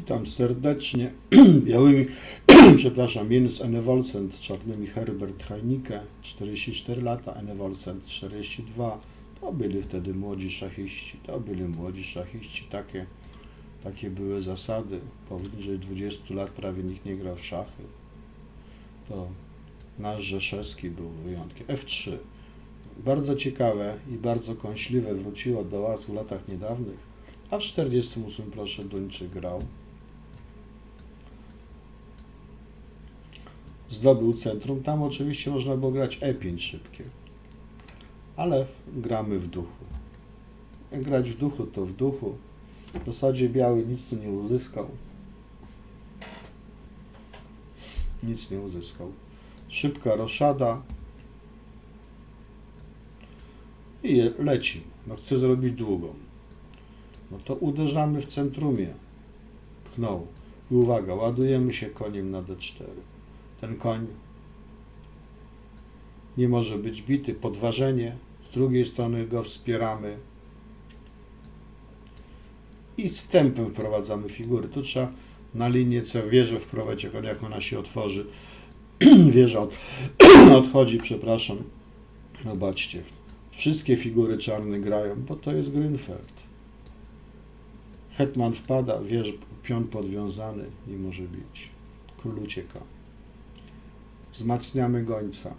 Witam serdecznie. Białymi, przepraszam, Jens Enevolcent, czarnymi Herbert Heinike, 44 lata, Enevolcent 42. To byli wtedy młodzi szachiści, to byli młodzi szachiści, takie, takie były zasady. Poniżej 20 lat prawie nikt nie grał w szachy. To nasz Rzeszewski był wyjątkiem. F3. Bardzo ciekawe i bardzo kąśliwe wróciło do łask w latach niedawnych. A w 48 proszę Duńczyk grał. Zdobył centrum. Tam oczywiście można było grać E5 szybkie. Ale gramy w duchu. Grać w duchu, to w duchu. W zasadzie biały nic tu nie uzyskał. Nic nie uzyskał. Szybka roszada. I leci. No chce zrobić długą. No to uderzamy w centrumie. Pchnął. I uwaga, ładujemy się koniem na D4. Ten koń nie może być bity. Podważenie. Z drugiej strony go wspieramy. I z wprowadzamy figury. Tu trzeba na linię C wieżę wprowadzić, jak- ona się otworzy. Wieża od, odchodzi, przepraszam. Zobaczcie. Wszystkie figury czarne grają, bo to jest Grünfeld. Hetman wpada, wież, pion podwiązany, nie może bić. Król ucieka. Wzmacniamy gońca.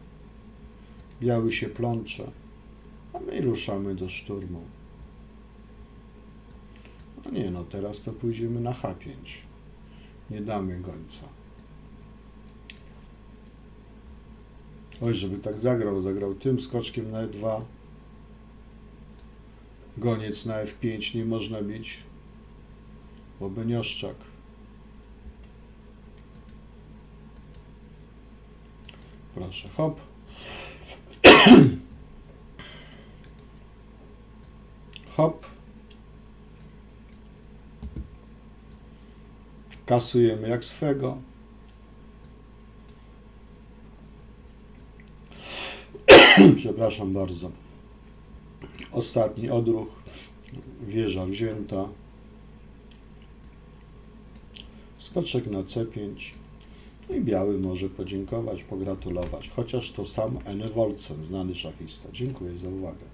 Biały się plącze, a my ruszamy do szturmu. No nie no, teraz to pójdziemy na H5. Nie damy gońca. Oj, żeby tak zagrał, zagrał tym skoczkiem na E2. Goniec na F5 nie można bić. Bo Benioszczak. Proszę, hop. hop. Kasujemy jak swego. Przepraszam bardzo. Ostatni odruch. Wieża wzięta. Skoczek na C5. I biały może podziękować, pogratulować. Chociaż to sam Ene Wolcen, znany szachista. Dziękuję za uwagę.